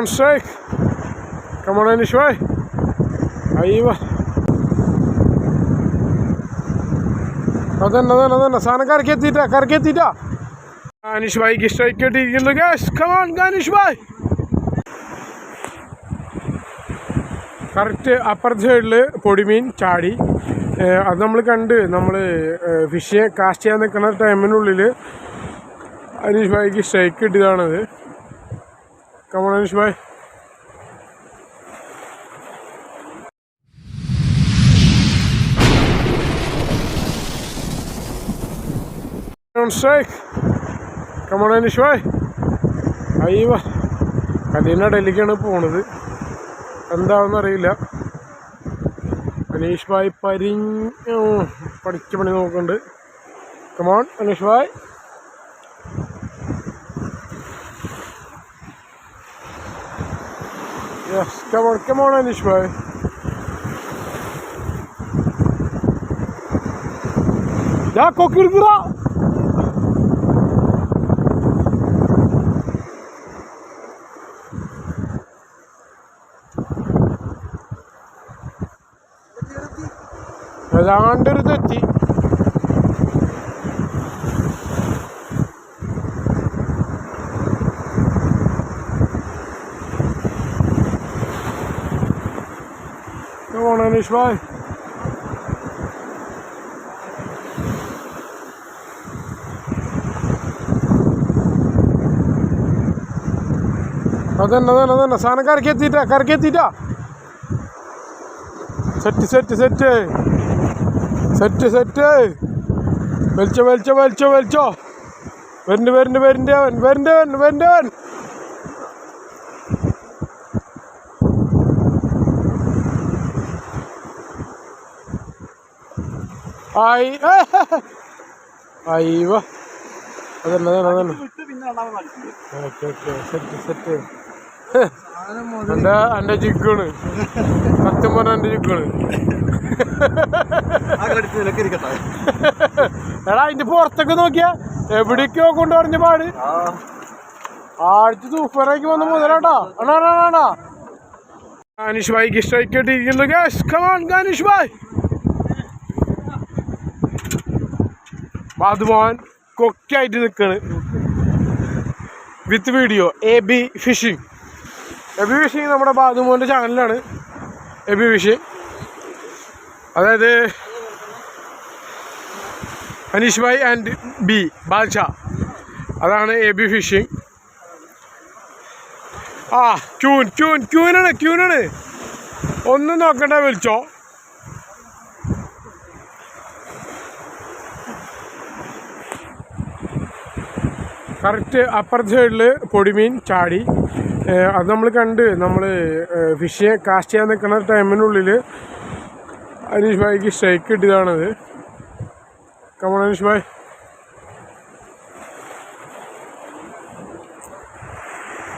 on strike. Come on, Anish bhai. അയ്യോ അതന്നെ അതന്നെ അതന്നെ സാധനം കറക്കി എത്തിയിട്ടാ കറക്കി എത്തിയിട്ടാ അനീഷ് ഭായിക്ക് സ്ട്രൈക്ക് ഇട്ടിരിക്കുന്നു gas come on Ganish bhai. Correct അപ്പുറത്തെ സൈഡിൽ പൊടിമീൻ ചാടി. അത് നമ്മൾ കണ്ട് നമ്മൾ ഫിഷ് കാസ്റ്റ് ചെയ്യാൻ നിൽക്കുന്ന ടൈമിനുള്ളിൽ അനീഷ് ഭായിക്ക് strike കിട്ടിയതാണത്. Come on Anish bhai on strike. Come on, bhai. അയ്യോ കടീന ഡൽഹിക്കാണ് പോണത്. എന്താണെന്ന് അറിയില്ല. അനീഷ് ഭായ് പരിഞ്ഞു പഠിച്ച പണി നോക്കുന്നുണ്ട് come on Anish bhai. Yes come on come on Anish bhai Ya kokir gira. ഏതാണ്ടൊരു തെറ്റി Come nicht bhai. അതന്നെ അതന്നെ അതന്നെ. സാധനം കറക്കി എത്തിയിട്ടാ കറക്കി എത്തിയിട്ടാ set set set. Set set. വലിച്ചോ വലിച്ചോ വലിച്ചോ വലിച്ചോ. വരുന്നുണ്ട് വരുന്നുണ്ട് വരുന്നവൻ വരുന്നവൻ വരുന്നവൻ. ആയി. അയ്യോ സത്യം പറഞ്ഞ എന്റെ ജിഗാണ് എടാ അതിന്റെ പുറത്തൊക്കെ നോക്കിയാ എവിടേക്കോ കൊണ്ടു പറഞ്ഞ പാട്. ആഴ്ച സൂപ്പറാക്കി വന്ന മുതലാട്ടാ. അണാ അണാ അണാ ഗാനിഷ് ഭായിക്ക് സ്ട്രൈക്ക് ഇട്ടിരിക്കുന്നു. ഗാനിഷ് ഭായ്. ബാദുമോൻ കൊക്കായിട്ട് നിൽക്കുന്നത് with video A B fishing A B fishing നമ്മുടെ ബാധുമോന്റെ ചാനലാണ് എ ബി ഫിഷിംഗ് അതായത് അനീഷ് ഭായ് ആൻഡ് ബി ബാദ്ഷ അതാണ് എ ബി ഫിഷിംഗ് ആ ക്യൂൻ ക്യൂൻ ക്യൂനാണ് ക്യൂനാണ് ഒന്നും നോക്കണ്ട വിളിച്ചോ. കറക്റ്റ് അപ്പർ സൈഡിൽ പൊടിമീൻ ചാടി. അത് നമ്മൾ കണ്ട് നമ്മൾ ഫിഷിനെ കാസ്റ്റ് ചെയ്യാൻ നിൽക്കുന്ന ടൈമിനുള്ളിൽ അനീഷ് ഭായിക്ക് strike കിട്ടിയതാണത്. Come on Anish bhai.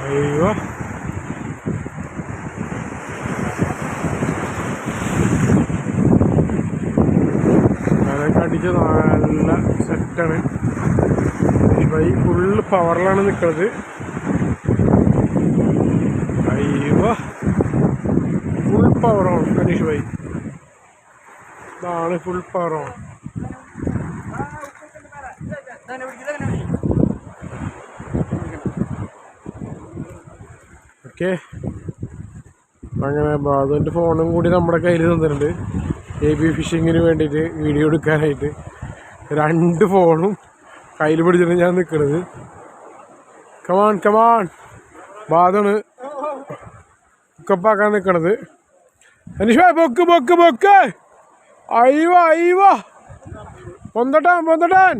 അയ്യോ. അതൊക്കെ അടിച്ച് നല്ല സെറ്റാണ് ഭായി ഫുള്ള് പവറിലാണ് നിൽക്കുന്നത് അയ്യോ. ഫുൾ പവറാണ് അനീഷ് ഭായി. ഇതാണ് ഫുൾ പവറാണ് ഓക്കെ. അങ്ങനെ ബാധുവിന്റെ ഫോണും കൂടി നമ്മുടെ കയ്യിൽ തന്നിട്ടുണ്ട്. എ ബി ഫിഷിങ്ങിന് വേണ്ടിയിട്ട് വീഡിയോ എടുക്കാനായിട്ട്. രണ്ട് ഫോണും കയ്യിൽ പിടിച്ചിട്ട് ഞാൻ നിൽക്കണത് കമാൺ കമാൺ ബാധാണ്. കുക്കപ്പാക്കാൻ നിൽക്കണത് അനീഷ് പൊക്ക് പൊക്ക് പൊക്ക്. അയ്യോ അയ്യോ. പൊന്തട്ടാൻ പൊന്തട്ടാൻ.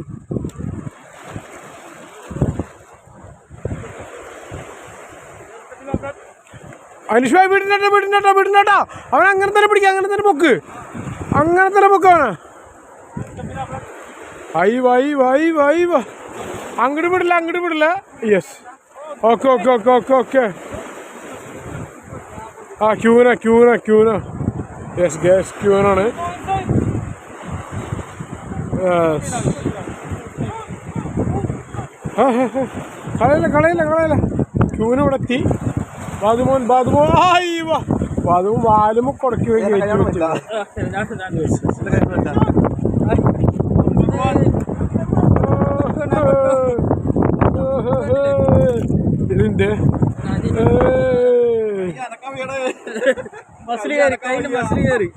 അനീഷ് വിടുന്നട്ടാ വിടുന്നട്ടാ വിടുന്നട്ടാ വിടുന്നേട്ടാ അവൻ അങ്ങനെ തന്നെ പിടിക്കുക അങ്ങനെ തന്നെ പൊക്ക്. അങ്ങനെ തന്നെ പൊക്കാണ് ഐ വൈ വൈ വൈ വ അങ്ങോട്ട് വിടില്ല അങ്ങോട്ട് വിടില്ല yes okay okay okay okay okay ആ ക്യൂന ക്യൂന ക്യൂന യെസ് ഗ്യാസ് ക്യൂനാണ് കളയില്ല കളയില്ല കളയില്ല ക്യൂന ഇവിടെ എത്തി ബാദുമോൻ ബാദുമോ ആയി വാ ബാദുമോൻ വാലുമ കൊടുക്കി വെച്ച് ఉంది మసిలి గారి కైలు మసిలి గారి